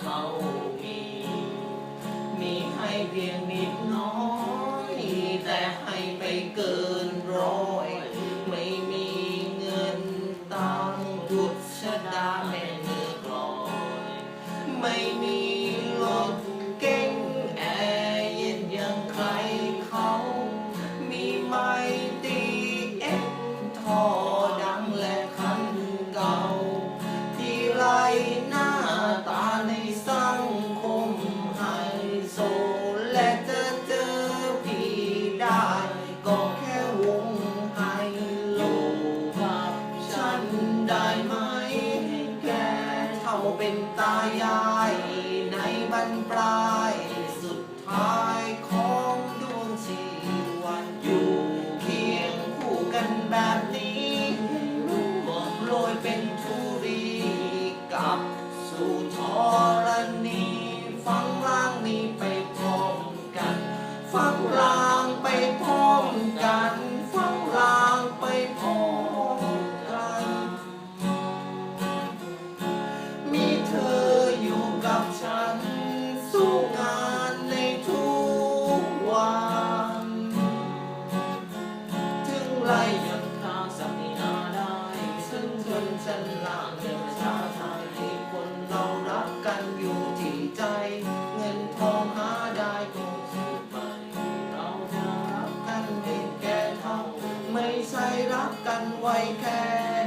เขามี มีให้เพียงนิดน้อย ได้ ก็แค่วงไฮโลกับฉันได้ไหมให้แกเท่าเป็นตายาย ในบรรปลายสุดท้ายของดวงชีวันอยู่เคียงคู่กันแบบนี้รู้ว่าโรยเป็นทุรีกับสู่ทรณีฟังล่างนี้ไปพร้อมกัน ฟังล่าง ไรยังทางสักนินาได้ซึ่งชนชั้นล่างเดินชาไทยคนเรารักกันอยู่ที่ใจ เงินทองหาได้ก็คิดไปเราจะรักกันให้แก่เท่า ไม่ใช่รักกันไว้แค่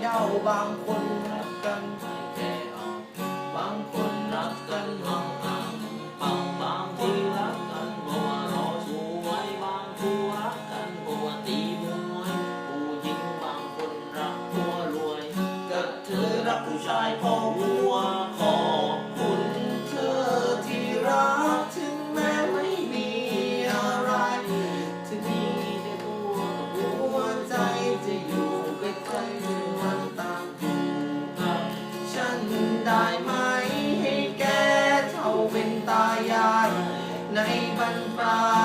เดาบางคน rin na ibang pa.